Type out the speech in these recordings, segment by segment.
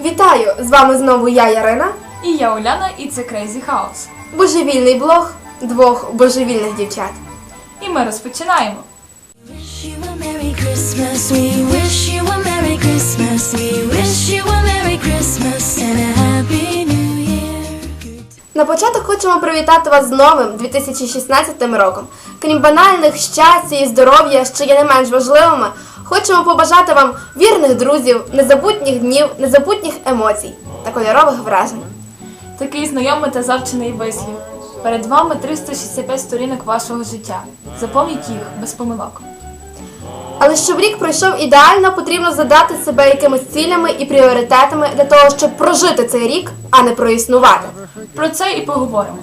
Вітаю! З вами знову я, Ярина. І я Уляна, і це Crazy House. Божевільний блог двох божевільних дівчат. І ми розпочинаємо. На початок хочемо привітати вас з новим 2016 роком. Крім банальних щастя і здоров'я, що є не менш важливими, хочемо побажати вам вірних друзів, незабутніх днів, незабутніх емоцій та кольорових вражень. Такий знайомий та завчений вислів. Перед вами 365 сторінок вашого життя. Запомніть їх без помилок. Але щоб рік пройшов ідеально, потрібно задати себе якимись цілями і пріоритетами для того, щоб прожити цей рік, а не проіснувати. Про це і поговоримо.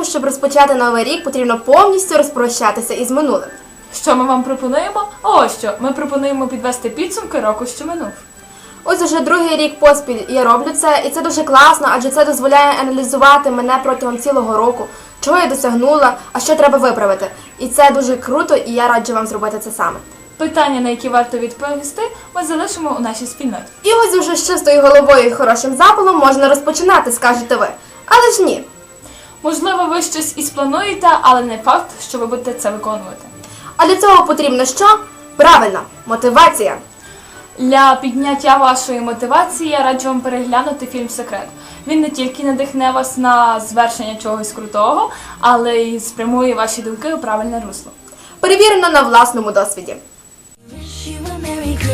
Чергу, щоб розпочати новий рік, потрібно повністю розпрощатися із минулим. Що ми вам пропонуємо? Ось що ми пропонуємо підвести підсумки року, що минув. Ось уже другий рік поспіль я роблю це, і це дуже класно, адже це дозволяє аналізувати мене протягом цілого року, чого я досягнула, а що треба виправити. І це дуже круто, і я раджу вам зробити це саме. Питання, на які варто відповісти, ми залишимо у нашій спільноті. І ось уже з чистою головою і хорошим запалом можна розпочинати, скажете ви. Але ж ні. Можливо, ви щось і сплануєте, але не факт, що ви будете це виконувати. А для цього потрібно що? Правильно, мотивація. Для підняття вашої мотивації я раджу вам переглянути фільм Секрет. Він не тільки надихне вас на звершення чогось крутого, але й спрямує ваші думки у правильне русло. Перевірено на власному досвіді.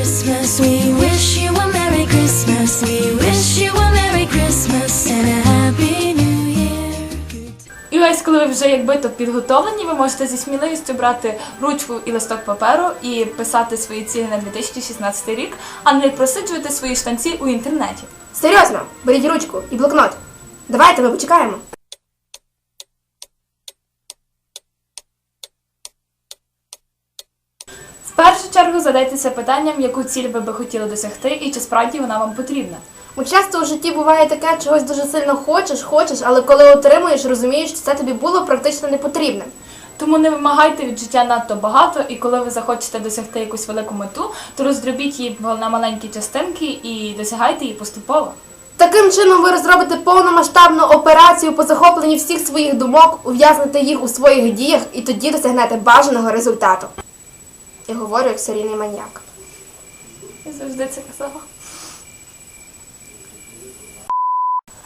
Christmas. We wish you a Merry Christmas. We wish you a Merry Christmas and a Happy. І ось, коли ви вже якби то підготовлені, ви можете зі сміливістю брати ручку і листок паперу і писати свої цілі на 2016 рік, а не просиджувати свої штанці у інтернеті. Серйозно, беріть ручку і блокнот. Давайте ми почекаємо. В першу чергу задайтеся питанням, яку ціль ви би хотіли досягти і чи справді вона вам потрібна. Бо часто у житті буває таке, чогось дуже сильно хочеш, хочеш, але коли отримуєш, розумієш, що це тобі було практично не потрібне. Тому не вимагайте від життя надто багато, і коли ви захочете досягти якусь велику мету, то роздробіть її на маленькі частинки і досягайте її поступово. Таким чином ви розробите повномасштабну операцію по захопленні всіх своїх думок, ув'язнете їх у своїх діях і тоді досягнете бажаного результату. Я говорю як серійний маньяк. Я завжди це казала.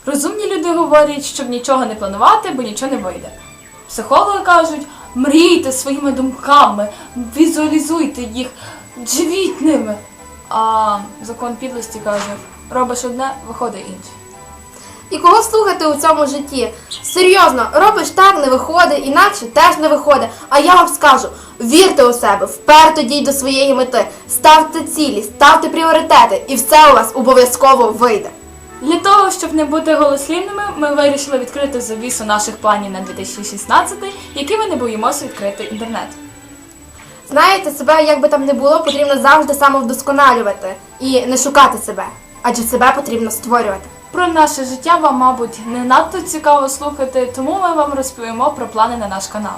Розумні люди говорять, щоб нічого не планувати, бо нічого не вийде. Психологи кажуть, мрійте своїми думками, візуалізуйте їх, живіть ними. А закон підлості каже, робиш одне, виходить інше. І кого слухати у цьому житті? Серйозно, робиш так, не виходить, інакше теж не виходить. А я вам скажу: вірте у себе, вперто дійдь до своєї мети, ставте цілі, ставте пріоритети, і все у вас обов'язково вийде. Для того, щоб не бути голослівними, ми вирішили відкрити завісу наших планів на 2016, які ми не боїмося відкрити інтернет. Знаєте, себе як би там не було, потрібно завжди самовдосконалювати і не шукати себе, адже себе потрібно створювати. Про наше життя вам, мабуть, не надто цікаво слухати, тому ми вам розповімо про плани на наш канал.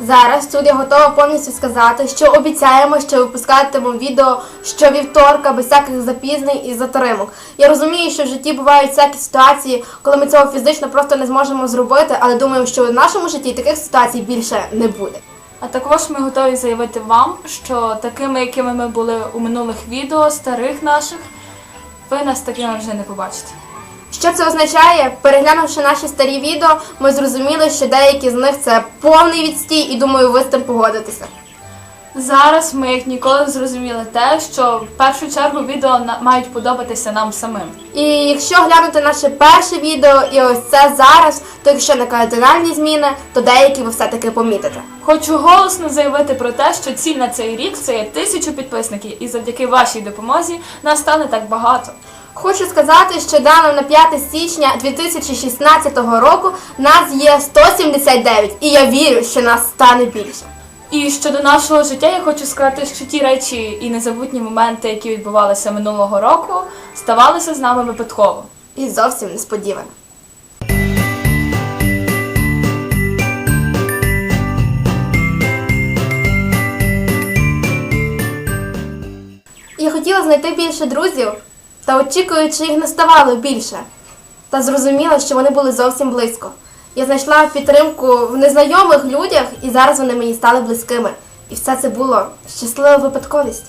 Зараз тут я готова повністю сказати, що обіцяємо, що випускатимемо відео щовівторка без всяких запізнень і затримок. Я розумію, що в житті бувають всякі ситуації, коли ми цього фізично просто не зможемо зробити, але думаю, що в нашому житті таких ситуацій більше не буде. А також ми готові заявити вам, що такими, якими ми були у минулих відео, старих наших, ви нас такими вже не побачите. Що це означає? Переглянувши наші старі відео, ми зрозуміли, що деякі з них це повний відстій, і думаю, ви з тим погодитеся. Зараз ми, як ніколи, зрозуміли те, що в першу чергу відео мають подобатися нам самим. І якщо глянути наше перше відео і ось це зараз, то якщо не кардинальні зміни, то деякі ви все-таки помітите. Хочу голосно заявити про те, що ціль на цей рік це є тисячу підписників, і завдяки вашій допомозі нас стане так багато. Хочу сказати, що дано на 5 січня 2016 року нас є 179, і я вірю, що нас стане більше. І щодо нашого життя, я хочу сказати, що ті речі і незабутні моменти, які відбувалися минулого року, ставалися з нами випадково. І зовсім несподівано. Я хотіла знайти більше друзів та очікую, чи їх не ставало більше. Та зрозуміла, що вони були зовсім близько. Я знайшла підтримку в незнайомих людях, і зараз вони мені стали близькими. І все це було щаслива випадковість.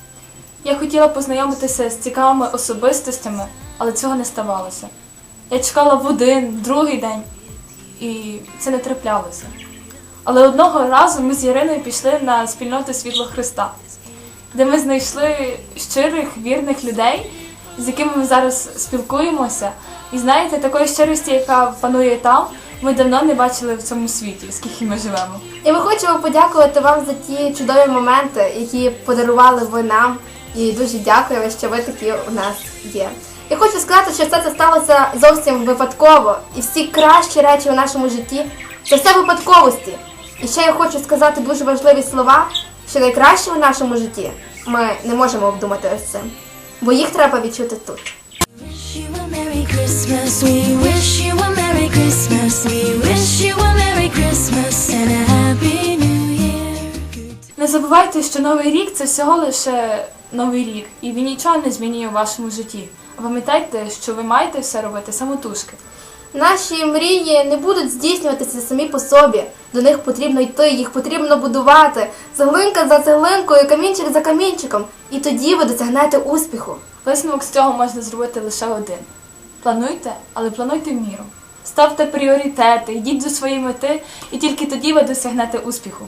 Я хотіла познайомитися з цікавими особистостями, але цього не ставалося. Я чекала в один, другий день, і це не траплялося. Але одного разу ми з Іриною пішли на спільноту Світло Христа, де ми знайшли щирих, вірних людей, з якими ми зараз спілкуємося. І знаєте, такої щирості, яка панує там, ми давно не бачили в цьому світі, скільки ми живемо. І ми хочемо подякувати вам за ті чудові моменти, які подарували ви нам. І дуже дякуємо, що ви такі у нас є. І хочу сказати, що все це сталося зовсім випадково. І всі кращі речі у нашому житті це все випадковості. І ще я хочу сказати дуже важливі слова, що найкраще у нашому житті ми не можемо обдумати ось цим, бо їх треба відчути тут. Не забувайте, що новий рік це всього лише новий рік, і він нічого не змінює у вашому житті. А Пам'ятайте, що ви маєте все робити самотужки. Наші мрії не будуть здійснюватися самі по собі. До них потрібно йти, їх потрібно будувати. Цеглинка за цеглинкою, камінчик за камінчиком. І тоді ви досягнете успіху. Висновок з цього можна зробити лише один: плануйте, але плануйте в міру. Ставте пріоритети, йдіть до своєї мети, і тільки тоді ви досягнете успіху.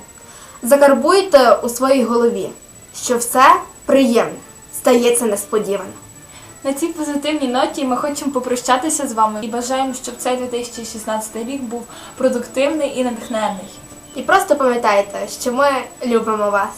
Закарбуйте у своїй голові, що все приємне стається несподівано. На цій позитивній ноті ми хочемо попрощатися з вами і бажаємо, щоб цей 2016 рік був продуктивний і натхненний. І просто пам'ятайте, що ми любимо вас.